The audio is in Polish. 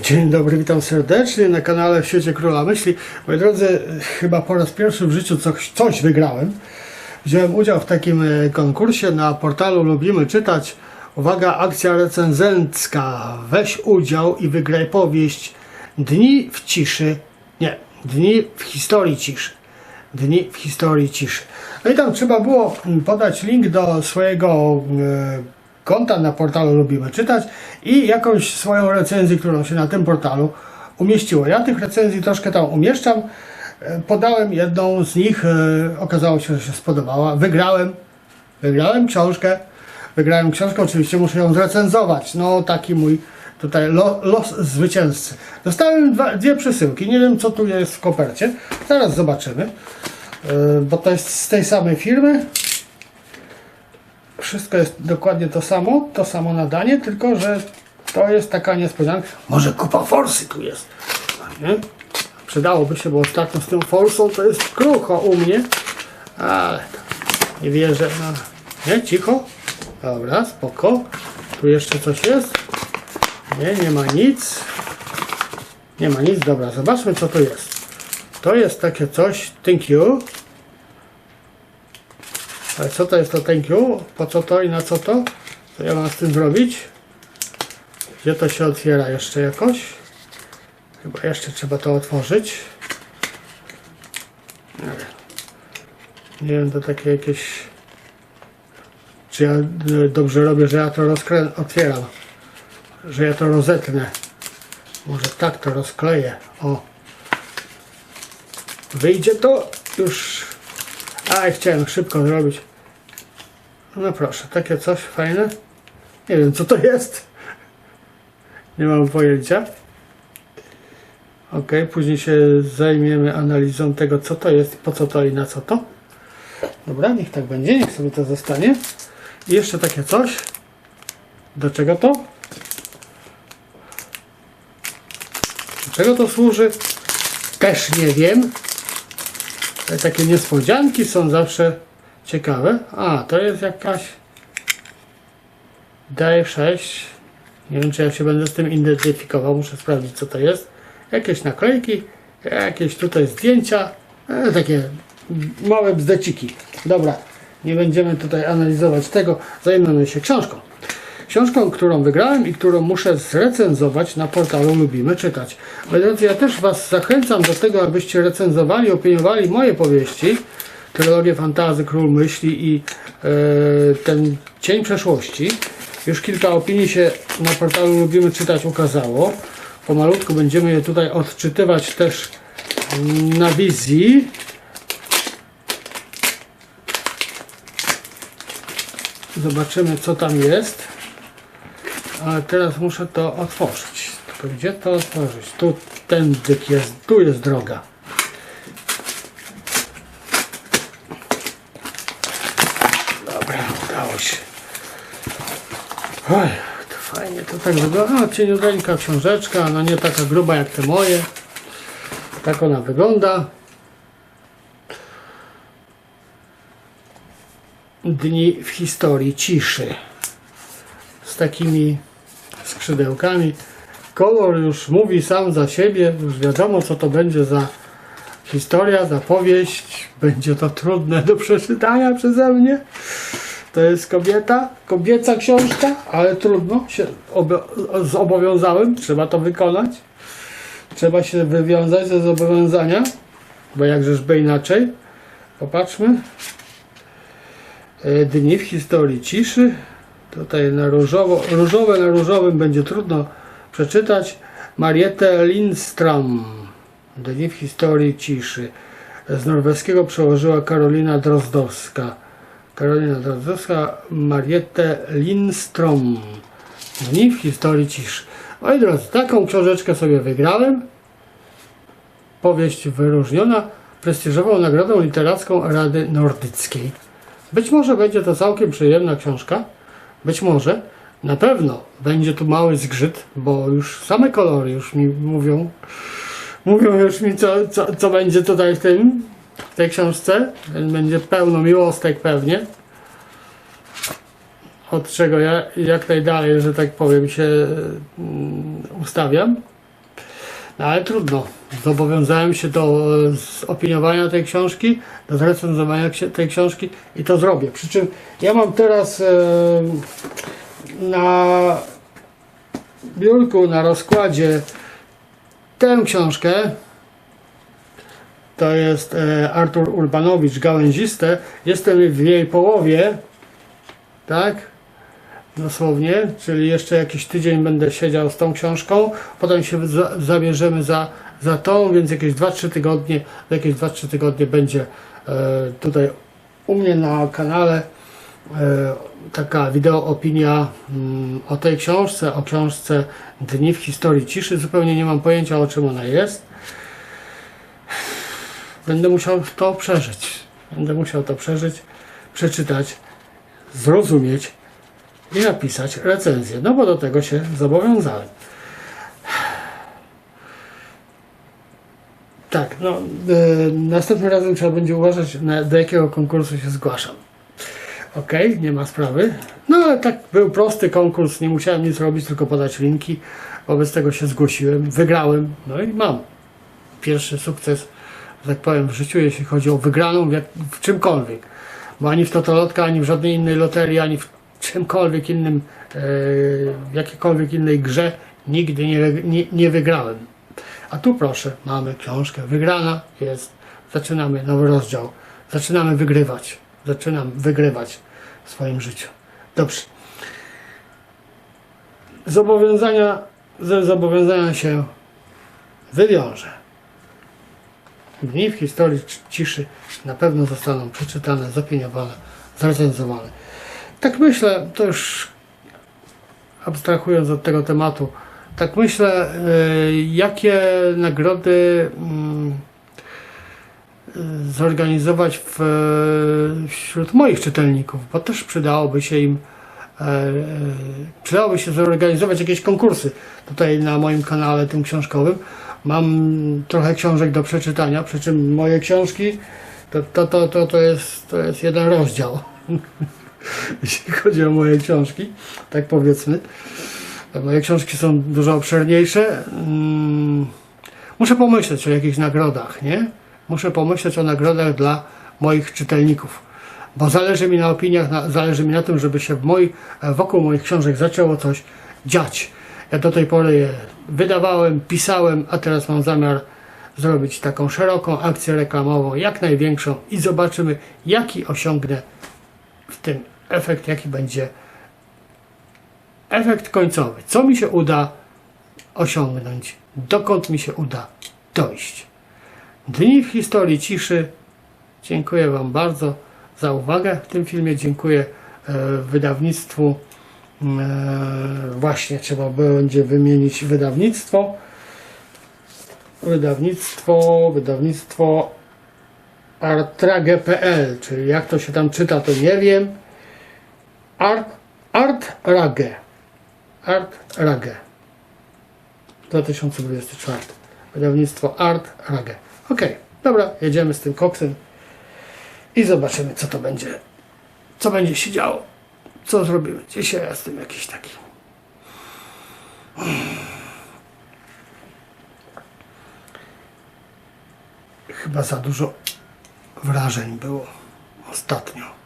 Dzień dobry, witam serdecznie na kanale w świecie Króla Myśli. Moi drodzy, chyba po raz pierwszy w życiu coś, coś wygrałem. Wziąłem udział w takim e, konkursie na portalu Lubimy Czytać. Uwaga, akcja recenzencka. Weź udział i wygraj powieść Dni w ciszy. Nie, Dni w historii ciszy. Dni w historii ciszy. No i tam trzeba było podać link do swojego e, konta na portalu Lubimy Czytać i jakąś swoją recenzję, którą się na tym portalu umieściło. Ja tych recenzji troszkę tam umieszczam. E, Podałem jedną z nich, e, okazało się, że się spodobała. Wygrałem, wygrałem książkę. Wygrałem książkę, oczywiście muszę ją zrecenzować. No taki mój tutaj lo, los zwycięzcy. Dostałem dwa, dwie przesyłki. Nie wiem co tu jest w kopercie. Zaraz zobaczymy. E, Bo to jest z tej samej firmy. Wszystko jest dokładnie to samo, to samo nadanie, tylko że to jest taka niespodzianka. Może kupa forsy tu jest. Nie? Przydałoby się, bo ostatnio z tą forsą to jest krucho u mnie. Ale to nie wierzę. No. Nie, cicho. Dobra, spoko. Tu jeszcze coś jest. Nie, nie ma nic. Nie ma nic. Dobra, zobaczmy co to jest. To jest takie coś. Thank you. Ale co to jest to thank you? Po co to i na co to? Co ja mam z tym zrobić? Gdzie to się otwiera jeszcze jakoś? Chyba jeszcze trzeba to otworzyć. Nie wiem. To takie jakieś... Czy ja y, dobrze robię, że ja to rozkrę... otwieram? Że ja to rozetnę. Może tak to rozkleję. O. Wyjdzie to już a, chciałem szybko zrobić. No proszę, takie coś fajne. Nie wiem co to jest. Nie mam pojęcia. Ok, później się zajmiemy analizą tego co to jest, po co to i na co to. Dobra, niech tak będzie, niech sobie to zostanie. I jeszcze takie coś. Do czego to? Do czego to służy? Też nie wiem. Ale takie niespodzianki są zawsze ciekawe. A, to jest jakaś D6. Nie wiem, czy ja się będę z tym identyfikował. Muszę sprawdzić, co to jest. Jakieś naklejki, jakieś tutaj zdjęcia. E, takie małe bzdeciki. Dobra, nie będziemy tutaj analizować tego. Zajmiemy się książką. Książką, którą wygrałem i którą muszę zrecenzować na portalu Lubimy Czytać. Moi drodzy, ja też Was zachęcam do tego, abyście recenzowali, opiniowali moje powieści, trylogię fantazy, Król Myśli i e, ten Cień Przeszłości. Już kilka opinii się na portalu Lubimy Czytać ukazało. Pomalutku będziemy je tutaj odczytywać też na wizji. Zobaczymy, co tam jest. Ale teraz muszę to otworzyć. Gdzie to otworzyć? Tu ten dyk jest, tu jest droga. Dobra, udało się. Oj, to fajnie to tak wygląda. A, cieniuteńka książeczka, no nie taka gruba jak te moje. Tak ona wygląda. Dni w historii ciszy z takimi skrzydełkami. Kolor już mówi sam za siebie, już wiadomo co to będzie za historia, za powieść. Będzie to trudne do przeczytania przeze mnie. To jest kobieta, kobieca książka, ale trudno, się obo zobowiązałem, trzeba to wykonać. Trzeba się wywiązać ze zobowiązania, bo jakżeżby inaczej. Popatrzmy. E, Dni w historii ciszy. Tutaj na różowo, różowe na różowym będzie trudno przeczytać. Mariette Lindstrom. Dni w historii ciszy. Z norweskiego przełożyła Karolina Drozdowska. Karolina Drozdowska, Mariette Lindstrom. Dni w historii ciszy. Moi drodzy, taką książeczkę sobie wygrałem. Powieść wyróżniona prestiżową nagrodą literacką Rady Nordyckiej. Być może będzie to całkiem przyjemna książka. Być może. Na pewno będzie tu mały zgrzyt, bo już same kolory już mi mówią. Mówią już mi, co, co, co będzie tutaj w tym, w tej książce. Będzie pełno miłostek pewnie. Od czego ja jak najdalej, że tak powiem, się mm, ustawiam. No ale trudno. Zobowiązałem się do e, zopiniowania tej książki, do zrecenzowania tej książki i to zrobię. Przy czym ja mam teraz e, na biurku, na rozkładzie tę książkę. To jest e, Artur Urbanowicz, Gałęziste. Jestem w jej połowie, tak? Dosłownie, czyli jeszcze jakiś tydzień będę siedział z tą książką, potem się za, zabierzemy za, za tą, więc jakieś 2-3 tygodnie, jakieś 2-3 tygodnie będzie e, tutaj u mnie na kanale e, taka wideo opinia mm, o tej książce, o książce Dni w historii ciszy. Zupełnie nie mam pojęcia o czym ona jest. Będę musiał to przeżyć. Będę musiał to przeżyć, przeczytać, zrozumieć i napisać recenzję. No bo do tego się zobowiązałem. Tak, no e, następnym razem trzeba będzie uważać, na, do jakiego konkursu się zgłaszam. Okej, nie ma sprawy. No ale tak był prosty konkurs, nie musiałem nic robić, tylko podać linki. Wobec tego się zgłosiłem, wygrałem, no i mam pierwszy sukces, że tak powiem, w życiu, jeśli chodzi o wygraną w, jak, w czymkolwiek. Bo ani w Totolotka, ani w żadnej innej loterii, ani w czymkolwiek innym, e, w jakiejkolwiek innej grze nigdy nie, nie, nie wygrałem. A tu proszę, mamy książkę, wygrana jest, zaczynamy nowy rozdział, zaczynamy wygrywać, zaczynam wygrywać w swoim życiu. Dobrze. Zobowiązania, ze zobowiązania się wywiążę. Dni w historii ciszy na pewno zostaną przeczytane, zopiniowane, zrecenzowane. Tak myślę, to już abstrahując od tego tematu, tak myślę, y, jakie nagrody mm, y, zorganizować w, wśród moich czytelników, bo też przydałoby się im e, e, przydałoby się zorganizować jakieś konkursy tutaj na moim kanale tym książkowym. Mam trochę książek do przeczytania, przy czym moje książki to, to, to, to, to, jest, to jest jeden rozdział. Jeśli chodzi o moje książki, tak powiedzmy. Moje książki są dużo obszerniejsze. Mm, Muszę pomyśleć o jakichś nagrodach, nie? Muszę pomyśleć o nagrodach dla moich czytelników. Bo zależy mi na opiniach, na, zależy mi na tym, żeby się w moich, wokół moich książek zaczęło coś dziać. Ja do tej pory je wydawałem, pisałem, a teraz mam zamiar zrobić taką szeroką akcję reklamową, jak największą i zobaczymy, jaki osiągnę w tym efekt, jaki będzie efekt końcowy. Co mi się uda osiągnąć, dokąd mi się uda dojść. Dni w historii ciszy. Dziękuję Wam bardzo za uwagę w tym filmie. Dziękuję e, wydawnictwu. E, właśnie trzeba będzie wymienić wydawnictwo. Wydawnictwo, wydawnictwo artrage.pl, czyli jak to się tam czyta, to nie wiem. Art, Artrage. Artrage. 2024. Wydawnictwo Art Rage. Ok, dobra, jedziemy z tym koksem i zobaczymy, co to będzie. Co będzie się działo. Co zrobimy. Dzisiaj ja jestem jakiś taki. Chyba za dużo wrażeń było ostatnio.